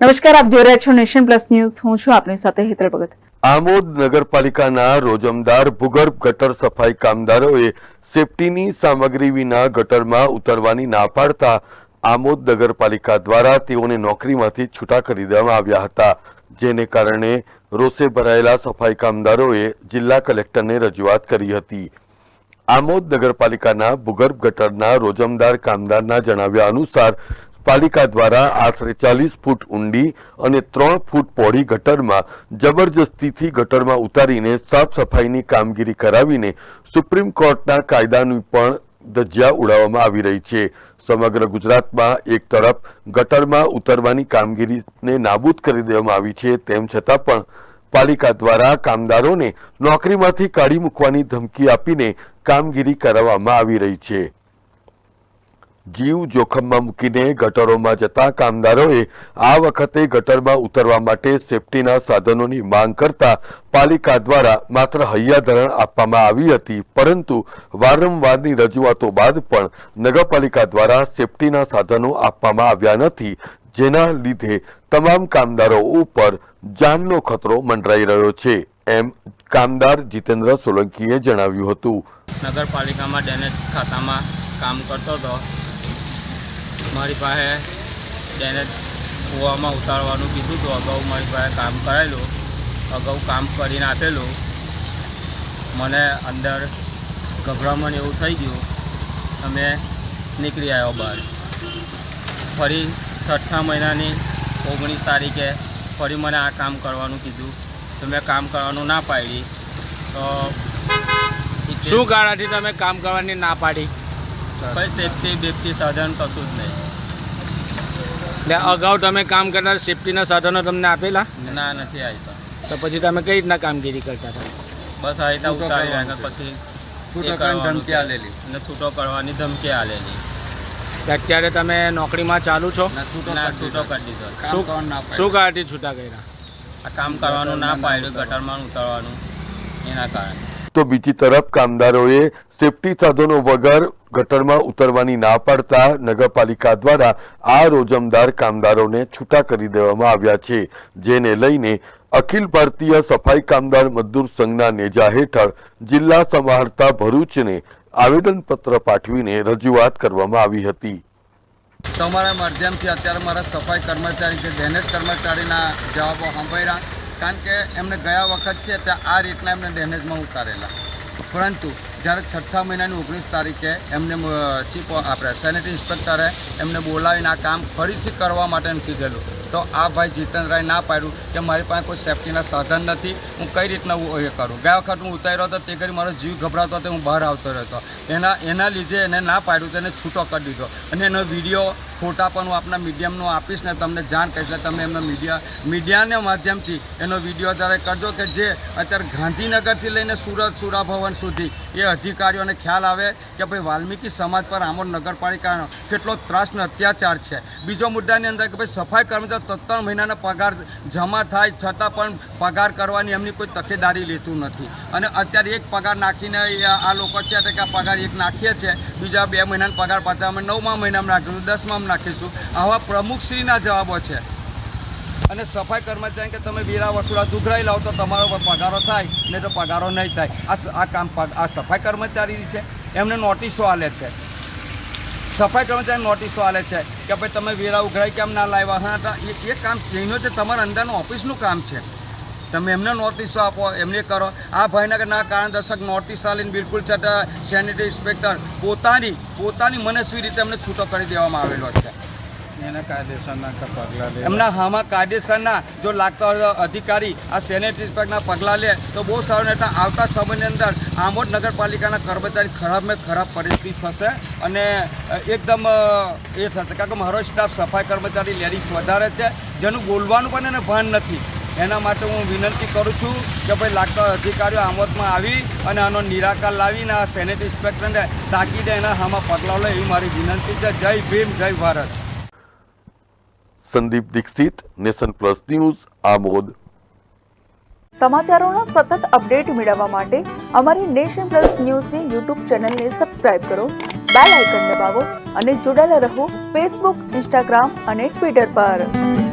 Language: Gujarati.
નમસ્કાર, આપ જોઈ રહ્યા છો નેશન પ્લસ ન્યૂઝ. હું છું આપની સાથે હેતલ ભગત. આમોદ નગરપાલિકાના રોજમદાર ભૂગર્ભ ગટર સફાઈ કામદારોએ સેફટીની સામગ્રી વિના ગટરમાં ઉતરવાની ના પાડતા આમોદ નગરપાલિકા દ્વારા તેઓને નોકરીમાંથી છૂટા કરી દેવામાં આવ્યા હતા. જેને કારણે રોષે ભરાયેલા સફાઈ કામદારોએ જિલ્લા કલેક્ટરને રજૂઆત કરી હતી. આમોદ નગરપાલિકાના ભૂગર્ભ ગટરના રોજમદાર કામદારના જણાવ્યા અનુસાર પાલિકા દ્વારા આશરે ચાલીસ ફૂટ ઊંડી અને ત્રણ ફૂટ પહોળી ગટરમાં જબરજસ્તીથી ગટરમાં ઉતારીને સાફ સફાઈની કામગીરી કરાવીને સુપ્રીમ કોર્ટના કાયદાની પણ ધજ્જા ઉડાવવામાં આવી રહી છે. સમગ્ર ગુજરાતમાં એક તરફ ગટરમાં ઉતરવાની કામગીરીને નાબૂદ કરી દેવામાં આવી છે, તેમ છતાં પણ પાલિકા દ્વારા કામદારોને નોકરીમાંથી કાઢી મૂકવાની ધમકી આપીને કામગીરી કરાવવામાં આવી રહી છે. જીવ જોખમમાં મૂકીને ગટરોમાં જતા કામદારોએ આ વખતે ગટરમાં ઉતરવા માટે સેફટીના સાધનોની માંગ કરતા પાલિકા દ્વારા માત્ર હૈયાધરણ આપવામાં આવી હતી, પરંતુ વારંવારની રજૂઆતો બાદ પણ નગરપાલિકા દ્વારા સેફટીના સાધનો આપવામાં આવ્યા નથી, જેના લીધે તમામ કામદારો ઉપર જાનનો ખતરો મંડરાઈ રહ્યો છે, એમ કામદાર જીતેન્દ્ર સોલંકીએ જણાવ્યું હતું. નગરપાલિકામાં ડેનેજ ખાતામાં કામ કરતો હતો. મારી પાસે તેને કૂવામાં ઉતારવાનું કીધું હતું અગાઉ મારી પાસે કામ કરાયેલું, અગાઉ કામ કરીને આપેલું. મને અંદર ગભરામણ એવું થઈ ગયું. અમે નીકળી આવ્યો બહાર. ફરી છઠ્ઠા મહિનાની ઓગણીસ તારીખે ફરી મને આ કામ કરવાનું કીધું. તો મેં કામ કરવાનું ના પાડી. તો શું કારણથી તમે કામ કરવાની ના પાડી? કોઈ સેફટી બેફટી સાધન કશું જ નહીં. એટલે અગાઉ તમે કામ કરનાર સેફટીના સાધનો તમને આપેલા? ના નથી આવતા તો પછી તમે કઈ રીતના કામગીરી કરતા હતા? બસ આ રીતના ઉતારી રહ્યા પછી એ કરવાનું ધમકી આલેલી. અને છૂટો કરવાની ધમકી આલેલી. અત્યારે તમે નોકરીમાં ચાલુ છો? ના છૂટો કરી દીધો. શું શું કારણથી છૂટા કર્યા? આ કામ કરવાનું ના પાડ્યું ગટરમાં ઉતારવાનું એના કારણે. તો બીજી તરફ કામદારોએ સેફટી સાધનો વગર ગટરમાં ઉતરવાની ના પાડતા નગરપાલિકા દ્વારા આ રોજમદાર કામદારોને છૂટા કરી દેવામાં આવ્યા છે, જેને લઈને અખિલ ભારતીય સફાઈ કામદાર મજદૂર સંઘના નેજા હેઠળ જિલ્લા સમાહર્તા ભરૂચને આવેદનપત્ર પાઠવીને રજૂઆત કરવામાં આવી હતી. તમારા માધ્યમથી અત્યારે મારા સફાઈ કર્મચારી કે ડેનેજ કર્મચારીના જવાબો સાંભળ્યા. કારણ કે એમને ગયા વખત છે, ત્યાં આ રીતના એમને ડેનેજમાં ઉતારેલા. પરંતુ જ્યારે છઠ્ઠા મહિનાની ઓગણીસ તારીખે એમને ચીફ આપણે સેનેટરી ઇન્સ્પેક્ટરે એમને બોલાવીને આ કામ ફરીથી કરવા માટે એમ કીધેલું. તો આ ભાઈ જીતનરાય ના પાડ્યું કે મારી પાસે કોઈ સેફટીના સાધન નથી, હું કઈ રીતના એ કરું? ગયા વખત હું ઉતાર્યો હતો, તે કરી મારો જીવ ગભરાતો હતો, હું બહાર આવતો રહેતો. એના એના લીધે એને ના પાડ્યું તો એને છૂટો કરી દીધો. અને એનો વીડિયો ફોટા પણ હું આપના મીડિયમનું આપીશ ને તમને જાણ કહીશ એટલે તમે એમનો મીડિયા, મીડિયાના માધ્યમથી એનો વીડિયો અત્યારે કરજો કે જે અત્યારે ગાંધીનગરથી લઈને સુરત સુરાભવન સુધી એ અધિકારીઓને ખ્યાલ આવે કે ભાઈ વાલ્મીકી સમાજ પર આમોદ નગરપાલિકાનો કેટલો ત્રાસનો અત્યાચાર છે. બીજો મુદ્દાની અંદર કે ભાઈ સફાઈ કર્મચારી ત્રણ મહિનાના પગાર જમા થાય છતાં પણ પગાર કરવાની એમની કોઈ તકેદારી લેતું નથી. અને અત્યારે એક પગાર નાખીને આ લોકો છે એટલે કે આ પગાર એક નાખીએ છે, બીજા બે મહિનાનો પગાર પાછા અમે નવમા મહિનામાં નાખીશું, દસમામાં નાખીશું. આવા પ્રમુખશ્રીના જવાબો છે. અને સફાઈ કર્મચારી કે તમે વેરા વસૂલા દુઘરાઈ લાવો તો તમારો પર પગારો થાય, નહીં તો પગારો નહીં થાય. આ આ કામ આ સફાઈ કર્મચારી છે. એમને નોટિસો આલે છે. સફાઈ કર્મચારી નોટિસો આલે છે કે ભાઈ તમે વેરા ઉઘરાઈ કેમ ના લાવ્યા? હા એ કામ એનો છે તમારા અંદરનું ઓફિસનું કામ છે. તમે એમને નોટિસો આપો એમને કરો. આ ભાઈનગરના કારણદર્શક નોટિસ આલીને બિલકુલ છતાં સેનિટરી ઇન્સ્પેક્ટર પોતાની પોતાની મનસ્વી રીતે એમને છૂટો કરી દેવામાં આવેલો છે. એમના હામાં કાયદેસરના જો લાગતા અધિકારી આ સેનેટરી ઇન્સ્પેક્ટરના પગલાં લે. તો બહુ સારું એટલે આવતા સમયની અંદર આમોદ નગરપાલિકાના કર્મચારી ખરાબમાં ખરાબ પરિસ્થિતિ થશે અને એકદમ એ થશે. કારણ કે મારો સ્ટાફ સફાઈ કર્મચારી લેડીઝ વધારે છે. જેનું બોલવાનું પણ એને ભાન નથી. એના માટે હું વિનંતી કરું છું કે ભાઈ લાગતા અધિકારીઓ આમોદમાં આવી અને આનો નિરાકાર લાવીને આ સેનેટ ઇન્સ્પેક્ટરને તાકીદે એના હામાં પગલાં લે એવી મારી વિનંતી છે. Jai Bhim Jai Bharat. Sandeep Dixit nation plus news Amod. સમાચારોના સતત અપડેટ મેળવવા માટે અમારી નેશન પ્લસ ન્યૂઝની યુટ્યુબ ચેનલને સબસ્ક્રાઇબ કરો બેલ આઇકન દબાવો અને જોડાયેલા રહો ફેસબુક ઇન્સ્ટાગ્રામ અને ટ્વિટર પર.